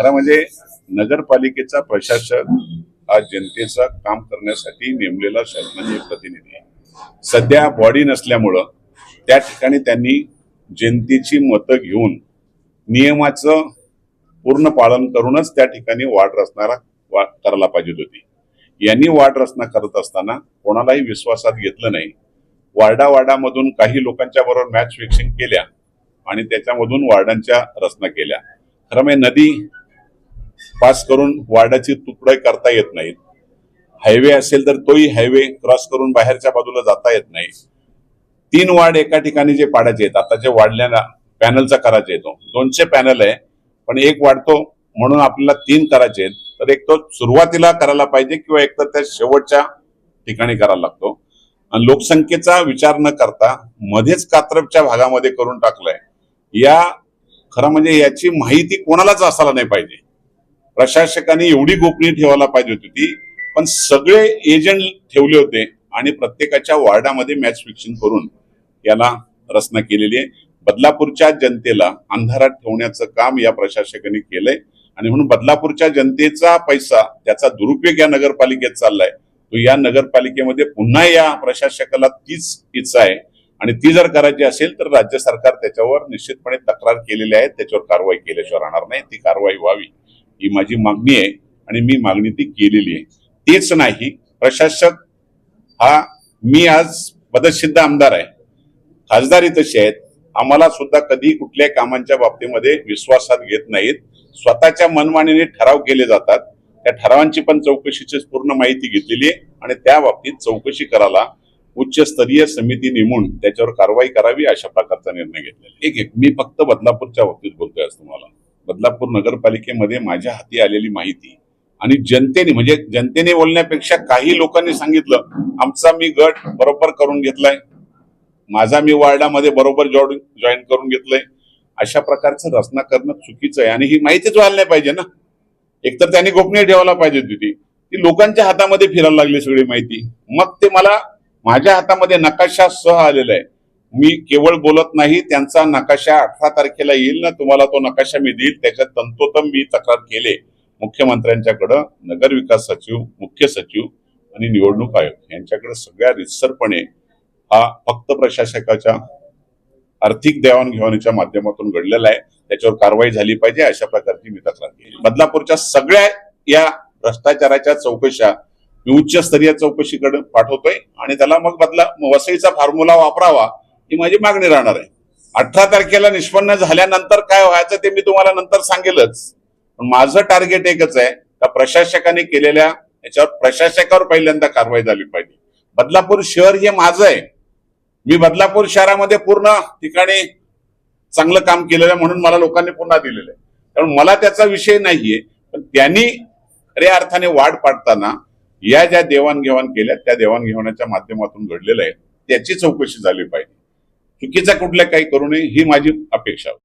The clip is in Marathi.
खरं म्हणजे नगरपालिकेचा प्रशासक हा जनतेचा काम करण्यासाठी नेमलेला शासनाचे प्रतिनिधी आहे. सध्या बॉडी नसल्यामुळं त्या ठिकाणी त्यांनी जनतेची मतं घेऊन नियमाचं पूर्ण पालन करूनच त्या ठिकाणी वाढ रचणारा वा- करायला पाहिजे होती. यांनी वाढ रचना करत असताना कोणालाही विश्वासात घेतलं नाही. वार्डा वार्डामधून काही लोकांच्या बरोबर मॅच फिक्सिंग केल्या आणि त्याच्यामधून वार्डांच्या रचना केल्या. खरं म्हणजे नदी पास करून वार्डाची तुकडे करता येत नाहीत. हायवे असेल तर तोही हायवे क्रॉस करून बाहेरच्या बाजूला जाता येत नाही. तीन वार्ड एका ठिकाणी जे पाडायचे आहेत आता जे वाढल्याला पॅनलचा करायचा येतो दोनशे पॅनल आहे पण एक वाढतो म्हणून आपल्याला तीन करायचे आहेत. तर एक तो सुरुवातीला करायला पाहिजे किंवा एक तर त्या शेवटच्या ठिकाणी करायला लागतो. आणि लोकसंख्येचा विचार न करता मध्येच कात्रपच्या भागामध्ये करून टाकलंय. या खरं म्हणजे याची माहिती कोणालाच असायला नाही पाहिजे. प्रशासकाने एवढी गोपनीय ठेवायला पाहिजे होती ती पण सगळे एजंट ठेवले होते आणि प्रत्येकाच्या वार्डामध्ये मॅच फिक्सिंग करून याला रचना केलेली आहे. बदलापूरच्या जनतेला अंधारात ठेवण्याचं काम या प्रशासकाने केलंय. आणि म्हणून बदलापूरच्या जनतेचा पैसा त्याचा दुरुपयोग या नगरपालिकेत चाललाय. तो या नगरपालिकेमध्ये पुन्हा या प्रशासकाला तीच इच्छा आहे. आणि ती जर करायची असेल तर राज्य सरकार त्याच्यावर निश्चितपणे तक्रार केलेली आहे. त्याच्यावर कारवाई केल्याशिवाय राहणार नाही. ती कारवाई व्हावी. ही माझी मागणी आहे आणि मी मागणी ती केलेली आहे. तेच नाही प्रशासक हा मी आज पदसिद्ध आमदार आहे. खासदारी तशी आहेत. आम्हाला सुद्धा कधी कुठल्या कामांच्या बाबतीमध्ये विश्वासात घेत नाहीत. स्वतःच्या मनमानीने ठराव केले जातात. त्या ठरावांची पण चौकशीची पूर्ण माहिती घेतलेली आहे आणि त्या बाबतीत चौकशी करायला उच्चस्तरीय समिती नेमून त्याच्यावर कारवाई करावी अशा प्रकारचा निर्णय घेतलेला आहे. एक एक मी फक्त बदलापूरच्या बाबतीत बोलतोय तुम्हाला. बदलापूर नगरपालिकेमध्ये माझ्या हाती आलेली माहिती आणि जनतेने म्हणजे जनतेने बोलण्यापेक्षा काही लोकांनी सांगितलं आमचा मी गट बरोबर करून घेतलाय. माझा मी वार्डामध्ये बरोबर जॉईन करून घेतलंय. अशा प्रकारचं रचना करणं चुकीचं आहे आणि ही माहितीच व्हायला नाही पाहिजे ना. एकतर त्यांनी गोपनीय ठेवायला पाहिजे होती ती. ती लोकांच्या हातामध्ये फिरायला लागली सगळी माहिती. मग ते मला माझ्या हातामध्ये नकाशा सह आलेला आहे. मी केवळ बोलत नाही त्यांचा नकाशा अठरा तारखेला येईल ना तुम्हाला तो नकाशा मी देईल. त्याच्यात तंतोतम मी तक्रार केले. मुख्यमंत्र्यांच्याकडं नगर विकास सचिव मुख्य सचिव आणि निवडणूक आयोग यांच्याकडे सगळ्या रितसरपणे हा फक्त प्रशासकाच्या आर्थिक देवाणघेवाणीच्या माध्यमातून घडलेला आहे. त्याच्यावर कारवाई झाली पाहिजे अशा प्रकारची मी तक्रार केली. बदलापूरच्या सगळ्या या भ्रष्टाचाराच्या चौकशा मी उच्चस्तरीय चौकशीकडे पाठवतोय आणि त्याला मग बदला वसईचा फॉर्म्युला वापरावा. ही माझी मागणी राहणार आहे. अठरा तारखेला निष्पन्न झाल्यानंतर काय व्हायचं ते मी तुम्हाला नंतर सांगेलच. पण माझं टार्गेट एकच आहे का प्रशासकाने केलेल्या याच्यावर प्रशासकावर पहिल्यांदा कारवाई झाली पाहिजे. बदलापूर शहर हे माझं आहे. मी बदलापूर शहरामध्ये पूर्ण ठिकाणी चांगलं काम केलेलं आहे म्हणून मला लोकांनी पुन्हा दिलेलं आहे. कारण मला त्याचा विषय नाहीये. पण त्यांनी खऱ्या अर्थाने वाढ पाडताना या ज्या देवाणघेवाण केल्या त्या देवाणघेवाणाच्या माध्यमातून घडलेलं आहे. त्याची चौकशी झाली पाहिजे. चुकीचा कुठल्या काही करू नये ही माझी अपेक्षा